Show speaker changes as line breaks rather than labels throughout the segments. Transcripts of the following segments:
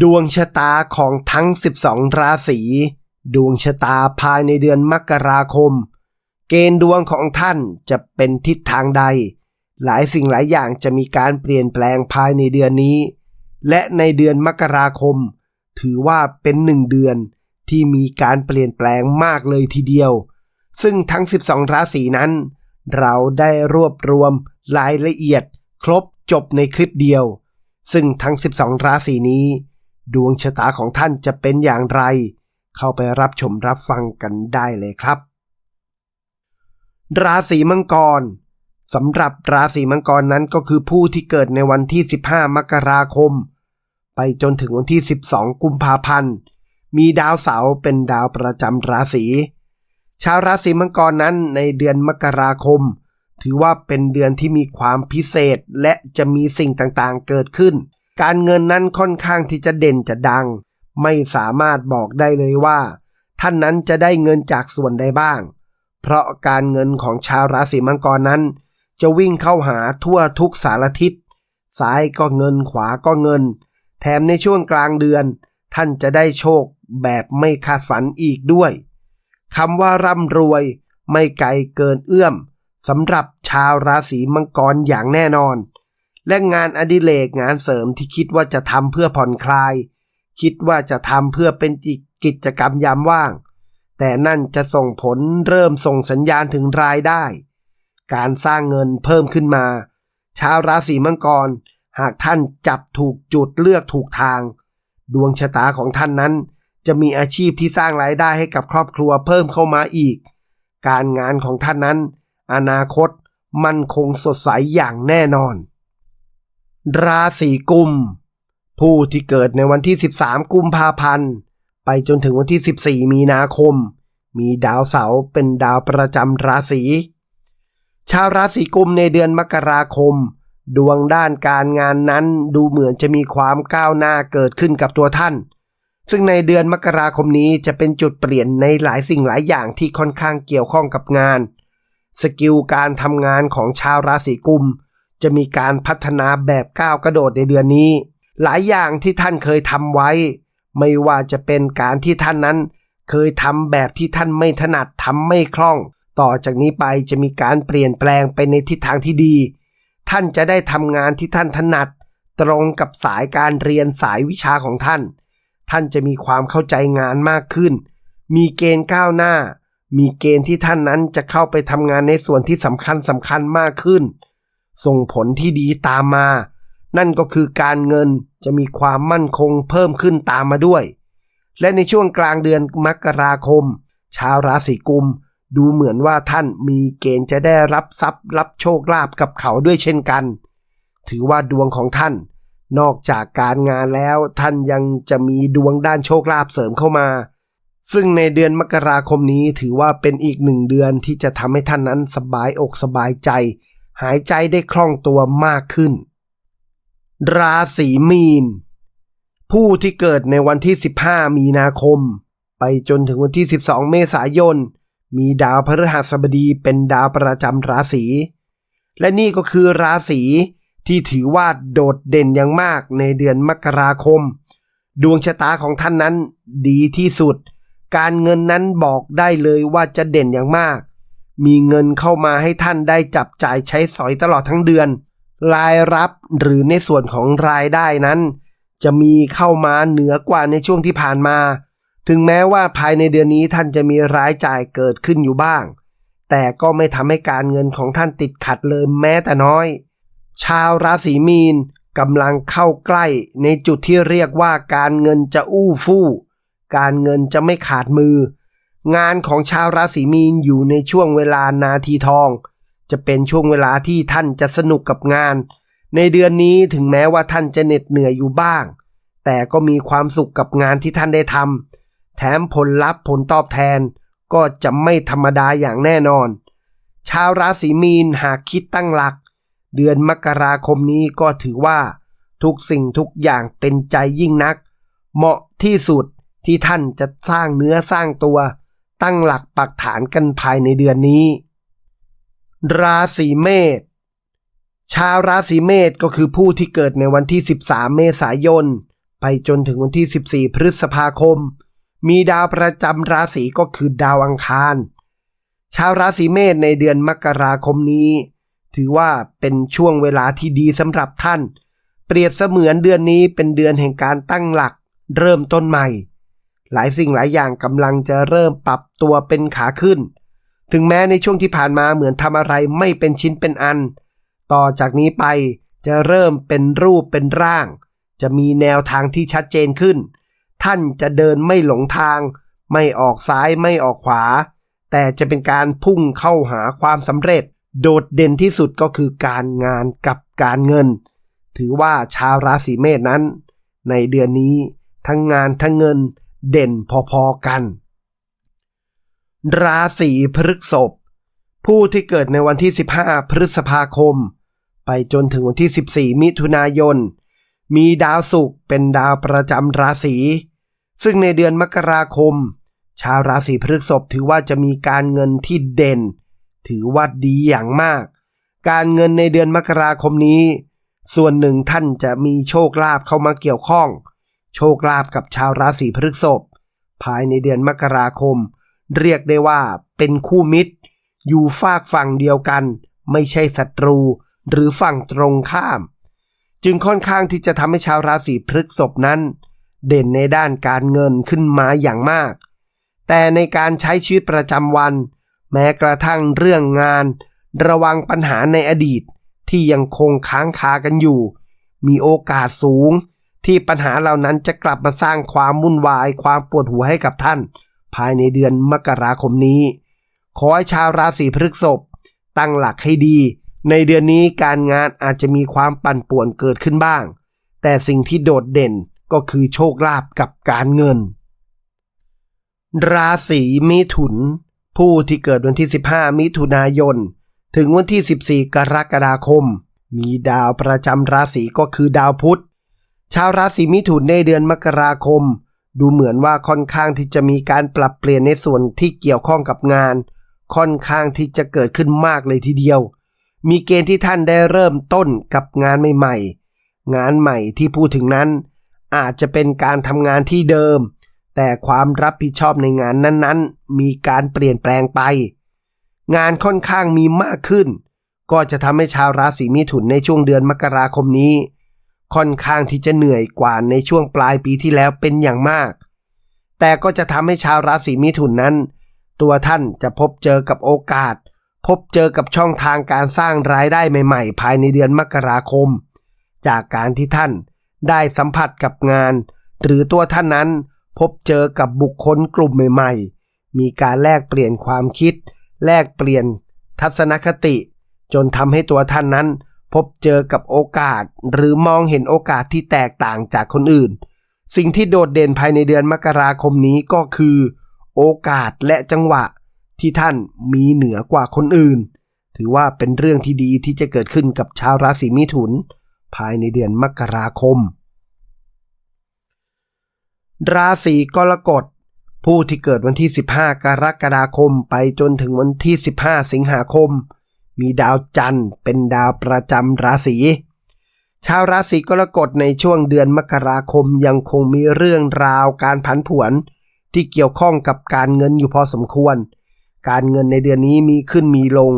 ดวงชะตาของทั้ง 12 ราศี ดวงชะตาภายในเดือนมกราคม เกณฑ์ดวงของท่านจะเป็นทิศทางใด หลายสิ่งหลายอย่างจะมีการเปลี่ยนแปลงภายในเดือนนี้ และในเดือนมกราคม ถือว่าเป็นหนึ่งเดือนที่มีการเปลี่ยนแปลงมากเลยทีเดียว ซึ่งทั้ง 12 ราศีนั้น เราได้รวบรวมรายละเอียด ครบจบในคลิปเดียว ซึ่งทั้ง 12 ราศีนี้ ดวงชะตาของท่านจะเป็นอย่างไร เข้าไปรับชมรับฟังกันได้เลยครับ ราศีมังกรสำหรับราศีมังกรนั้นก็คือผู้ที่เกิดในวันที่ 15 มกราคม ไปจนถึงวันที่ 12 กุมภาพันธ์ มีดาวเสาร์เป็นดาวประจำราศีชาวราศีมังกรนั้นในเดือนมกราคม ถือว่าเป็นเดือนที่มีความพิเศษและจะมีสิ่งต่างๆเกิดขึ้น การเงินนั้นค่อนข้างที่จะเด่นจะดัง ไม่สามารถบอกได้เลยว่า ท่านนั้นจะได้เงินจากส่วนใดบ้าง เพราะการเงินของชาวราศีมังกรนั้น จะวิ่งเข้าหาทั่วทุกสารทิศซ้ายก็เงินขวาก็เงิน แถมในช่วงกลางเดือน ท่านจะได้โชคแบบไม่คาดฝันอีกด้วยคำว่าร่ำรวยไม่ไกลเกินเอื้อมสำหรับชาวราศีมังกรอย่างแน่นอน และงานอดิเรกงานเสริมที่คิดว่าจะทำเพื่อผ่อนคลาย คิดว่าจะทำเพื่อเป็นกิจกรรมยามว่าง แต่นั่นจะส่งผลเริ่มส่งสัญญาณถึงรายได้ การสร้างเงินเพิ่มขึ้นมา ชาวราศีมังกร หากท่านจับถูกจุดเลือกถูกทาง ดวงชะตาของท่านนั้น จะมีอาชีพที่สร้างรายได้ให้กับครอบครัวเพิ่มเข้ามาอีก การงานของท่านนั้น อนาคตมันคงสดใสอย่างแน่นอน ราศีกุม ผู้ที่เกิดในวันที่ 13 กุมภาพันธ์ ไปจนถึงวันที่ 14 มีนาคม มีดาวเสาร์เป็นดาวประจำราศี ชาวราศีกุมในเดือนมกราคม ดวงด้านการงานนั้นดูเหมือนจะมีความก้าวหน้าเกิดขึ้นกับตัวท่าน ซึ่งในเดือนมกราคมนี้จะเป็นจุดเปลี่ยนในหลายสิ่งหลายอย่างที่ค่อนข้างเกี่ยวข้องกับงาน สกิลการทำงานของชาวราศีกุม จะมีการพัฒนาแบบก้าวกระโดดในเดือนนี้ หลายอย่างที่ท่านเคยทำไว้ ไม่ว่าจะเป็นการที่ท่านนั้น เคยทำแบบที่ท่านไม่ถนัดทำไม่คล่อง ต่อจากนี้ไปจะมีการเปลี่ยนแปลงไปในทิศทางที่ดี ท่านจะได้ทำงานที่ท่านถนัด ตรงกับสายการเรียนสายวิชาของท่าน ท่านจะมีความเข้าใจงานมากขึ้น มีเกณฑ์ก้าวหน้า มีเกณฑ์ที่ท่านนั้นจะเข้าไปทำงานในส่วนที่สำคัญสำคัญมากขึ้น ส่งผลที่ดีตามมา นั่นก็คือการเงินจะมีความมั่นคงเพิ่มขึ้นตามมาด้วย และในช่วงกลางเดือนมกราคม ชาวราศีกุม ดูเหมือนว่าท่านมีเกณฑ์จะได้รับทรัพย์ รับโชคลาภกับเขาด้วยเช่นกัน ถือว่าดวงของท่าน นอกจากการงานแล้วท่านยังจะมีดวงด้านโชคลาภเสริมเข้ามาซึ่งในเดือนมกราคมนี้ถือว่าเป็นอีกหนึ่งเดือนที่จะทำให้ท่านนั้นสบายอกสบายใจ หายใจได้คล่องตัวมากขึ้น ราศีมีน ผู้ที่เกิดในวันที่ 15 มีนาคม ไปจนถึงวันที่ 12 เมษายน มีดาวพฤหัสบดีเป็นดาวประจำราศีและนี่ก็คือราศีที่ถือว่าโดดเด่นอย่างมากในเดือนมกราคม ดวงชะตาของท่านนั้นดีที่สุด การเงินนั้นบอกได้เลยว่าจะเด่นอย่างมาก มีเงินเข้ามาให้ท่านได้จับจ่ายใช้สอยตลอดทั้งเดือน รายรับหรือในส่วนของรายได้นั้น จะมีเข้ามาเหนือกว่าในช่วงที่ผ่านมา ถึงแม้ว่าภายในเดือนนี้ท่านจะมีรายจ่ายเกิดขึ้นอยู่บ้าง แต่ก็ไม่ทำให้การเงินของท่านติดขัดเลยแม้แต่น้อย ชาวราศีมีนกำลังเข้าใกล้ในจุดที่เรียกว่าการเงินจะอู้ฟู่ การเงินจะไม่ขาดมือ งานของชาวราศีมีนอยู่ในช่วงเวลานาทีทอง จะเป็นช่วงเวลาที่ท่านจะสนุกกับงาน ในเดือนนี้ถึงแม้ว่าท่านจะเหน็ดเหนื่อยอยู่บ้าง แต่ก็มีความสุขกับงานที่ท่านได้ทำแถมผลลัพธ์ผลตอบแทน ก็จะไม่ธรรมดาอย่างแน่นอน ชาวราศีมีนหากคิดตั้งหลัก เดือนมกราคมนี้ก็ถือว่า ทุกสิ่งทุกอย่างเป็นใจยิ่งนัก เหมาะที่สุดที่ท่านจะสร้างเนื้อสร้างตัว ตั้งหลักปักฐานกันภายในเดือนนี้ ราศีเมษชาวราศีเมษก็คือผู้ที่เกิดในวันที่ 13 เมษายนไปไปจนถึงวันที่ 14 พฤษภาคม มีดาวประจำราศีก็คือดาวอังคาร ชาวราศีเมษในเดือนมกราคมนี้ ถือว่าเป็นช่วงเวลาที่ดีสำหรับท่าน เปรียบเสมือนเดือนนี้เป็นเดือนแห่งการตั้งหลัก เริ่มต้นใหม่ หลายสิ่งหลายอย่างกำลังจะเริ่มปรับตัวเป็นขาขึ้น ถึงแม้ในช่วงที่ผ่านมาเหมือนทำอะไรไม่เป็นชิ้นเป็นอัน ต่อจากนี้ไปจะเริ่มเป็นรูปเป็นร่าง จะมีแนวทางที่ชัดเจนขึ้น ท่านจะเดินไม่หลงทาง ไม่ออกซ้ายไม่ออกขวา แต่จะเป็นการพุ่งเข้าหาความสำเร็จ โดดเด่นที่สุดก็คือการงานกับการเงิน ถือว่าชาวราศีเมษนั้น ในเดือนนี้ทั้งงานทั้งเงิน เด่นพอๆกัน ราศีพฤษภผู้ที่เกิดในวันที่ 15 พฤษภาคม ไปจนถึงวันที่ 14 มิถุนายน มีดาวศุกร์เป็นดาวประจำราศี ซึ่งในเดือนมกราคม ชาวราศีพฤษภถือว่าจะมีการเงินที่เด่น ถือว่าดีอย่างมาก การเงินในเดือนมกราคมนี้ ส่วนหนึ่งท่านจะมีโชคลาภเข้ามาเกี่ยวข้อง โชคลาภกับชาวราศีพฤษภภายในเดือนมกราคม เรียกได้ว่าเป็นคู่มิตร อยู่ฝากฝั่งเดียวกัน ไม่ใช่ศัตรู หรือฝั่งตรงข้าม จึงค่อนข้างที่จะทำให้ชาวราศีพฤษภนั้น เด่นในด้านการเงินขึ้นมาอย่างมาก แต่ในการใช้ชีวิตประจำวัน แม้กระทั่งเรื่องงาน ระวังปัญหาในอดีตที่ยังคงค้างคากันอยู่ มีโอกาสสูง ที่ปัญหาเหล่านั้นจะกลับมาสร้างความวุ่นวาย ความปวดหัวให้กับท่าน ภายในเดือนมกราคมนี้ ขอให้ชาวราศีพฤษภตั้งหลักให้ดี ในเดือนนี้การงานอาจจะมีความปั่นป่วนเกิดขึ้นบ้าง แต่สิ่งที่โดดเด่นก็คือโชคลาภกับการเงิน ราศีมิถุน ผู้ที่เกิดวันที่ 15 มิถุนายน ถึงวันที่ 14 กรกฎาคม มีดาวประจำราศีก็คือดาวพุธ ชาวราศีมิถุนในเดือนมกราคม ดูเหมือนว่าค่อนข้างที่จะมีการปรับเปลี่ยนในส่วนที่เกี่ยวข้องกับงาน ค่อนข้างที่จะเกิดขึ้นมากเลยทีเดียว มีเกณฑ์ที่ท่านได้เริ่มต้นกับงานใหม่ๆ งานใหม่ที่พูดถึงนั้น อาจจะเป็นการทำงานที่เดิม แต่ความรับผิดชอบในงานนั้นๆ มีการเปลี่ยนแปลงไป งานค่อนข้างมีมากขึ้น ก็จะทำให้ชาวราศีมิถุนในช่วงเดือนมกราคมนี้ ค่อนข้างที่จะเหนื่อยกว่าในช่วงปลายปีที่แล้วเป็นอย่างมาก แต่ก็จะทำให้ชาวราศีมิถุนนั้น ตัวท่านจะพบเจอกับโอกาส พบเจอกับช่องทางการสร้างรายได้ใหม่ ๆ ภายในเดือนมกราคม จากการที่ท่านได้สัมผัสกับงาน หรือตัวท่านนั้นพบเจอกับบุคคลกลุ่มใหม่ ๆ มีการแลกเปลี่ยนความคิด แลกเปลี่ยนทัศนคติ จนทำให้ตัวท่านนั้น พบเจอกับโอกาสหรือมองเห็นโอกาสที่แตกต่างจากคนอื่น สิ่งที่โดดเด่นภายในเดือนมกราคมนี้ก็คือ โอกาสและจังหวะที่ท่านมีเหนือกว่าคนอื่น ถือว่าเป็นเรื่องที่ดีที่จะเกิดขึ้นกับชาวราศีมิถุน ภายในเดือนมกราคม ราศีกรกฎผู้ที่เกิดวันที่ 15 กรกฎาคมไปจนถึงวันที่ 15 สิงหาคม มีดาวจันทร์เป็นดาวประจำราศีชาวราศีกรกฎในช่วงเดือนมกราคมยังคงมีเรื่องราวการผันผวน ที่เกี่ยวข้องกับการเงินอยู่พอสมควร การเงินในเดือนนี้มีขึ้นมีลง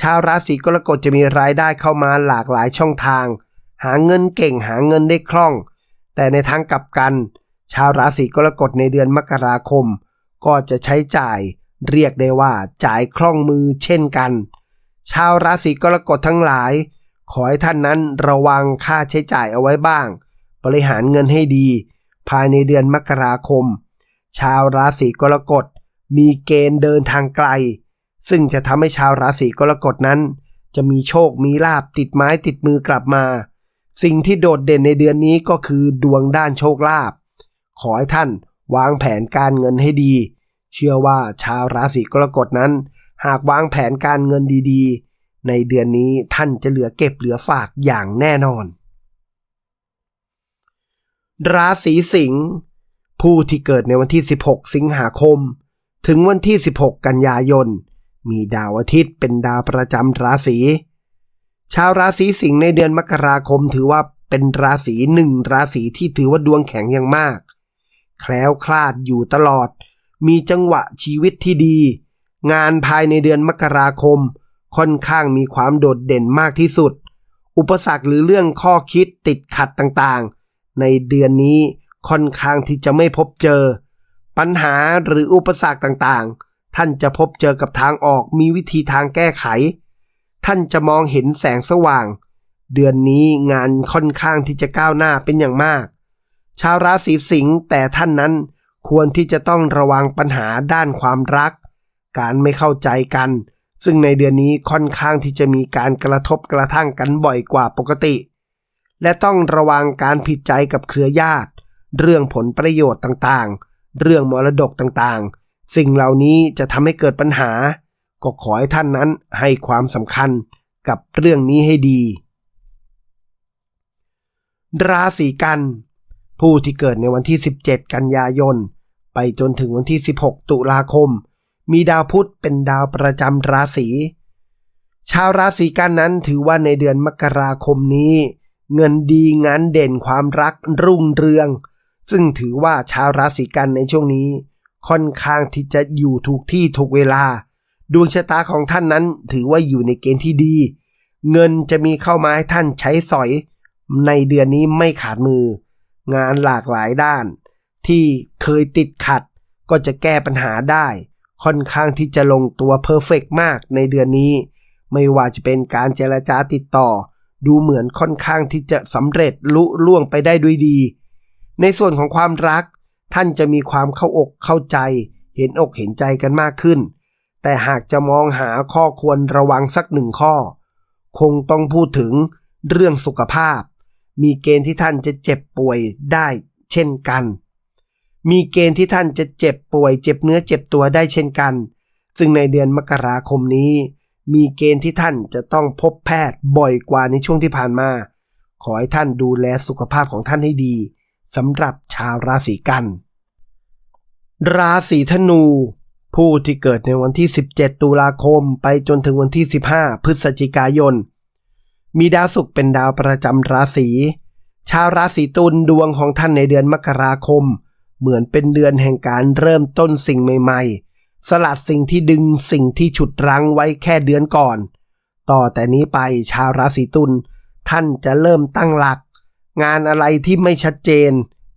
ชาวราศีกรกฎจะมีรายได้เข้ามาหลากหลายช่องทาง หาเงินเก่งหาเงินได้คล่อง แต่ในทางกลับกัน ชาวราศีกรกฎในเดือนมกราคม ก็จะใช้จ่าย เรียกได้ว่าจ่ายคล่องมือเช่นกัน ชาวราศีกรกฎทั้งหลาย ขอให้ท่านนั้นระวังค่าใช้จ่ายเอาไว้บ้าง บริหารเงินให้ดี ภายในเดือนมกราคม ชาวราศีกรกฎมีเกณฑ์เดินทางไกล ซึ่งจะทำให้ชาวราศีกรกฎนั้น จะมีโชคมีลาบติดไม้ติดมือกลับมา สิ่งที่โดดเด่นในเดือนนี้ก็คือดวงด้านโชคลาภขอให้ท่านวางแผนการเงินให้ดี เชื่อว่าชาวราศีกรกฎนั้น หากวางแผนการเงินดีๆ ในเดือนนี้ท่านจะเหลือเก็บเหลือฝากอย่างแน่นอน ราศีสิงห์ผู้ที่เกิดในวันที่ 16 สิงหาคม ถึงวันที่ 16 กันยายน มีดาวอาทิตย์เป็นดาวประจำราศี ชาวราศีสิงห์ในเดือนมกราคมถือว่าเป็นราศีหนึ่งราศีที่ถือว่าดวงแข็งอย่างมาก แคล้วคลาดอยู่ตลอด มีจังหวะชีวิตที่ดี งานภายในเดือนมกราคม ค่อนข้างมีความโดดเด่นมากที่สุด อุปสรรคหรือเรื่องข้อคิดติดขัดต่างๆ ในเดือนนี้ค่อนข้างที่จะไม่พบเจอ ปัญหาหรืออุปสรรคต่างๆ ท่านจะพบเจอกับทางออกมีวิธีทางแก้ไข ท่านจะมองเห็นแสงสว่าง เดือนนี้งานค่อนข้างที่จะก้าวหน้าเป็นอย่างมาก ชาวราศีสิงห์แต่ท่านนั้นควรที่จะต้องระวังปัญหาด้านความรัก การไม่เข้าใจกัน ซึ่งในเดือนนี้ค่อนข้างที่จะมีการกระทบกระทั่งกันบ่อยกว่าปกติ และต้องระวังการผิดใจกับเครือญาติ เรื่องผลประโยชน์ต่างๆ เรื่องมรดกต่างๆ สิ่งเหล่านี้จะทำให้เกิดปัญหา ก็ขอให้ท่านนั้นให้ความสำคัญกับเรื่องนี้ให้ดี ราศีกันผู้ที่เกิดในวันที่ 17 กันยายน ไปจนถึงวันที่ 16 ตุลาคม มีดาวพุธเป็นดาวประจำราศี ชาวราศีกันนั้นถือว่าในเดือนมกราคมนี้ เงินดีงานเด่นความรักรุ่งเรือง ซึ่งถือว่าชาวราศีกันในช่วงนี้ ค่อนข้างที่จะอยู่ถูกที่ถูกเวลา ดวงชะตาของท่านนั้นถือว่าอยู่ในเกณฑ์ที่ดี เงินจะมีเข้ามาให้ท่านใช้สอย ในเดือนนี้ไม่ขาดมือ งานหลากหลายด้าน ที่เคยติดขัดก็จะแก้ปัญหาได้ ค่อนข้างที่จะลงตัวเพอร์เฟกมากในเดือนนี้ ไม่ว่าจะเป็นการเจรจาติดต่อ ดูเหมือนค่อนข้างที่จะสำเร็จลุล่วงไปได้ด้วยดี ในส่วนของความรัก ท่านจะมีความเข้าอกเข้าใจ เห็นอกเห็นใจกันมากขึ้น แต่หากจะมองหาข้อควรระวังสักหนึ่งข้อ คงต้องพูดถึงเรื่องสุขภาพ มีเกณฑ์ที่ท่านจะเจ็บป่วยได้เช่นกัน มีเกณฑ์ที่ท่านจะเจ็บป่วยเจ็บเนื้อเจ็บตัวได้เช่นกัน ซึ่งในเดือนมกราคมนี้ มีเกณฑ์ที่ท่านจะต้องพบแพทย์บ่อยกว่าในช่วงที่ผ่านมา ขอให้ท่านดูแลสุขภาพของท่านให้ดีสำหรับชาวราศีกัน ราศีธนู ผู้ที่เกิดในวันที่ 17 ตุลาคมไปจนถึงวันที่ 15 พฤศจิกายน มีดาวศุกร์เป็นดาวประจำราศี ชาวราศีตุลดวงของท่านในเดือนมกราคม เหมือนเป็นเดือนแห่งการเริ่มต้นสิ่งใหม่ ๆ สลัดสิ่งที่ดึงสิ่งที่ฉุดรั้งไว้แค่เดือนก่อน ต่อแต่นี้ไปชาวราศีตุลท่านจะเริ่มตั้งหลัก งานอะไรที่ไม่ชัดเจน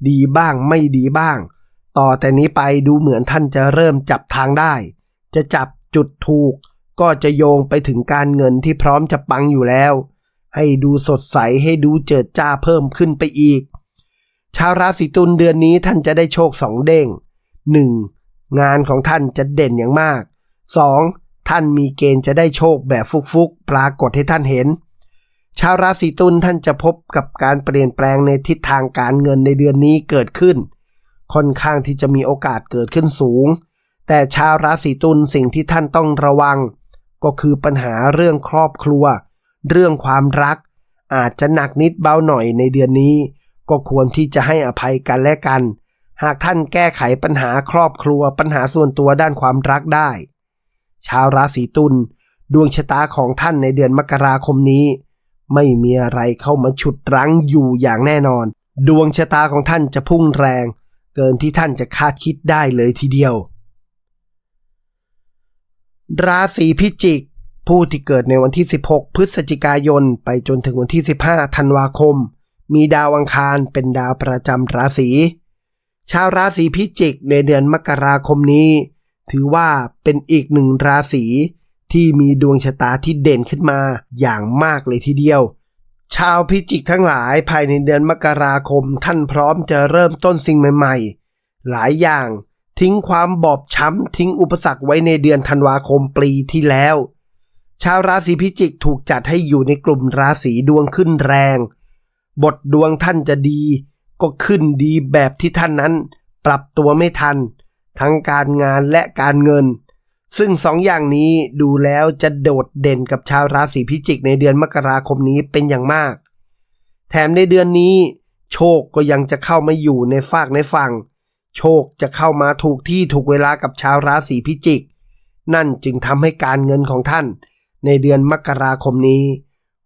ดีบ้างไม่ดีบ้าง ต่อแต่นี้ไปดูเหมือนท่านจะเริ่มจับทางได้ จะจับจุดถูก ก็จะโยงไปถึงการเงินที่พร้อมจะปังอยู่แล้ว ให้ดูสดใสให้ดูเจิดจ้าเพิ่มขึ้นไปอีก ชาวราศีตุลเดือนนี้ท่านจะได้โชคสองเด้ง 1. งานของท่านจะเด่นอย่างมาก 2. ท่านมีเกณฑ์จะได้โชคแบบฟุกๆ ปรากฏให้ท่านเห็น ชาวราศีตุลท่านจะพบกับการเปลี่ยนแปลงในทิศทางการเงินในเดือนนี้เกิดขึ้น ค่อนข้างที่จะมีโอกาสเกิดขึ้นสูง แต่ชาวราศีตุลสิ่งที่ท่านต้องระวัง ก็คือปัญหาเรื่องครอบครัว เรื่องความรัก อาจจะหนักนิดเบาหน่อยในเดือนนี้ ก็ควรที่จะให้อภัยกันและกัน หากท่านแก้ไขปัญหาครอบครัวปัญหาส่วนตัวด้านความรักได้ ชาวราศีตุลดวงชะตาของท่านในเดือนมกราคมนี้ ไม่มีอะไรเข้ามาฉุดรั้งอยู่อย่างแน่นอน ดวงชะตาของท่านจะพุ่งแรง เกินที่ท่านจะคาดคิดได้เลยทีเดียว ราศีพิจิก ผู้ที่เกิดในวันที่ 16 พฤศจิกายน ไปจนถึงวันที่ 15 ธันวาคม มีดาวอังคารเป็นดาวประจำราศีชาวราศีพิจิกในเดือนมกราคมนี้ ถือว่าเป็นอีกหนึ่งราศีที่มีดวงชะตาที่เด่นขึ้นมาอย่างมากเลยทีเดียว ชาวพิจิกทั้งหลายภายในเดือนมกราคมท่านพร้อมจะเริ่มต้นสิ่งใหม่ๆ หลายอย่างทิ้งความบอบช้ำทิ้งอุปสรรคไว้ในเดือนธันวาคมปีที่แล้ว ชาวราศีพิจิกถูกจัดให้อยู่ในกลุ่มราศีดวงขึ้นแรง บทดวงท่านจะดี ก็ขึ้นดีแบบที่ท่านนั้น ปรับตัวไม่ทัน ทั้งการงานและการเงิน ซึ่งสองอย่างนี้ดูแล้วจะโดดเด่นกับชาวราศีพิจิกในเดือนมกราคมนี้เป็นอย่างมาก แถมในเดือนนี้ โชคก็ยังจะเข้ามาอยู่ในฝากในฝั่ง โชคจะเข้ามาถูกที่ถูกเวลากับชาวราศีพิจิก นั่นจึงทำให้การเงินของท่าน ในเดือนมกราคมนี้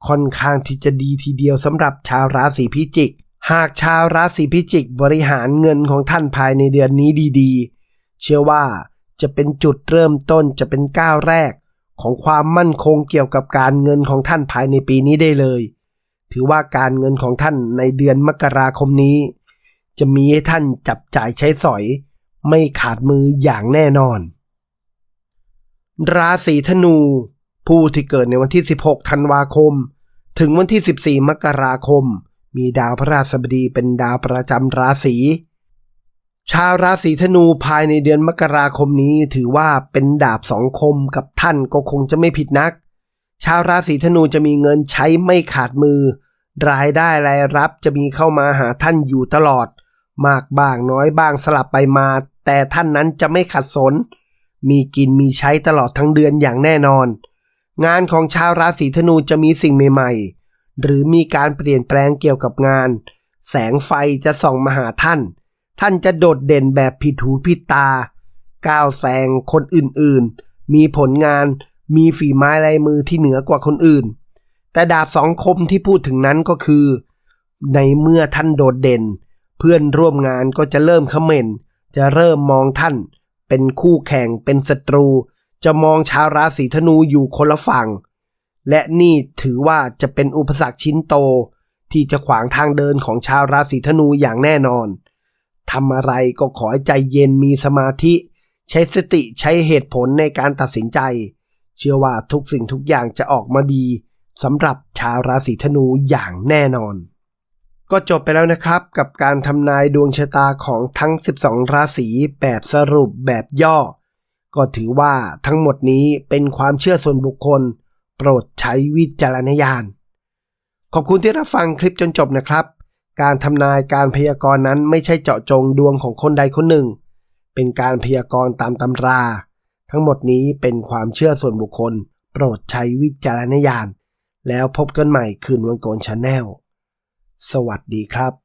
ค่อนข้างที่จะดีทีเดียวสำหรับชาวราศีพิจิก หากชาวราศีพิจิกบริหารเงินของท่านภายในเดือนนี้ดีๆ เชื่อว่าจะเป็นจุดเริ่มต้นจะเป็นก้าวแรก ของความมั่นคงเกี่ยวกับการเงินของท่านภายในปีนี้ได้เลย ถือว่าการเงินของท่านในเดือนมกราคมนี้ จะมีให้ท่านจับจ่ายใช้สอย ไม่ขาดมืออย่างแน่นอน ราศีธนู ผู้ที่เกิดในวันที่ 16 ธันวาคม ถึงวันที่ 14 มกราคม มีดาวพระราชบดีเป็นดาวประจำราศี ชาวราศีธนูภายในเดือนมกราคมนี้ถือว่าเป็นดาบสองคมกับท่านก็คงจะไม่ผิดนัก ชาวราศีธนูจะมีเงินใช้ไม่ขาดมือ รายได้รายรับจะมีเข้ามาหาท่านอยู่ตลอด มากบ้างน้อยบ้างสลับไปมา แต่ท่านนั้นจะไม่ขัดสน มีกินมีใช้ตลอดทั้งเดือนอย่างแน่นอน งานของชาวราศีธนูจะมีสิ่งใหม่ๆ หรือมีการเปลี่ยนแปลงเกี่ยวกับงาน แสงไฟจะส่องมาหาท่าน ท่านจะโดดเด่นแบบผิดหูผิดตา ก้าวแซงคนอื่นๆ มีผลงาน มีฝีไม้ลายมือที่เหนือกว่าคนอื่น แต่ดาบสองคมที่พูดถึงนั้นก็คือ ในเมื่อท่านโดดเด่น เพื่อนร่วมงานก็จะเริ่มเขม่น จะเริ่มมองท่าน เป็นคู่แข่ง เป็นศัตรู จะมองชาวราศีธนูอยู่คนละฝั่ง และนี่ถือว่าจะเป็นอุปสรรคชิ้นโต ที่จะขวางทางเดินของชาวราศีธนูอย่างแน่นอนทำอะไรก็ขอให้ใจเย็นมีสมาธิ ใช้สติใช้เหตุผลในการตัดสินใจ เชื่อว่าทุกสิ่งทุกอย่างจะออกมาดีสำหรับชาวราศีธนูอย่างแน่นอน ก็จบไปแล้วนะครับ กับการทำนายดวงชะตาของทั้ง 12 ราศีแบบสรุปแบบย่อ ก็ถือว่าทั้งหมดนี้เป็นความเชื่อส่วนบุคคล โปรดใช้วิจารณญาณ ขอบคุณที่รับฟังคลิปจนจบนะครับ การทำนายการพยากรณ์นั้นไม่ใช่เจาะจงดวงของคนใดคนหนึ่ง เป็นการพยากรณ์ตามตำรา ทั้งหมดนี้เป็นความเชื่อส่วนบุคคล โปรดใช้วิจารณญาณ แล้วพบกันใหม่คืนวันโกนชาแนล สวัสดีครับ